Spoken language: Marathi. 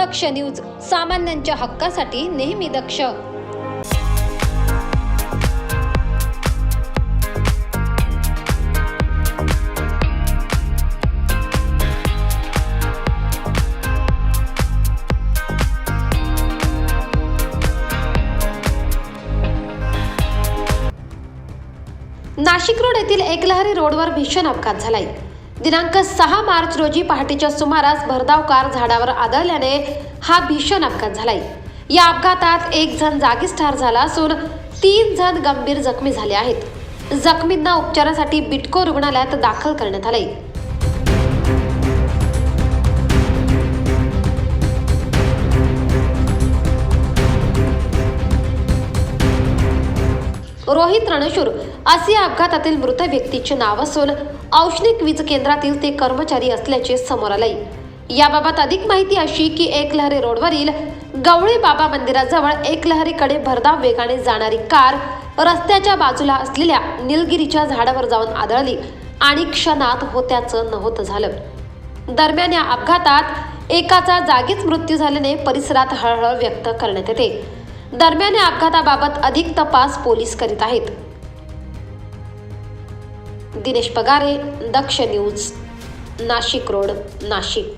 दक्ष न्यूज सामान्यांच्या हक्कासाठी नेहमी दक्ष. नाशिक रोड येथील एकलहरी रोडवर भीषण अपघात झालाय. दिनांक सहा मार्च रोजी पहाटेच्या सुमारास भरधाव कार झाडावर आदळल्याने हा भीषण अपघात झालाय. या अपघातात एक जण जागीच ठार झाला असून तीन जण गंभीर जखमी झाले आहेत. जखमींना उपचारासाठी बिटको रुग्णालयात दाखल करण्यात आलंय. रोहित रणशूर असे अपघातातील मृत व्यक्तीचे नाव असून औष्णिक वीज केंद्रातील ते कर्मचारी असल्याचे समोर आले याबाबत अधिक माहिती अशी की एकलहरी रोडवरील गवळी बाबा मंदिराजवळ एकलहरीकडे भरधाव वेगाने जाणारी कार रस्त्याच्या बाजूला असलेल्या निलगिरीच्या झाडावर जाऊन आदळली आणि क्षणात होत्याचं नव्हतं झालं. दरम्यान या अपघातात एकाचा जागीच मृत्यू झाल्याने परिसरात हळहळ व्यक्त करण्यात येते. दरम्यान या अपघाताबाबत अधिक तपास पोलीस करीत आहेत. Dinesh Pagare Daksh news Nashik road Nashik.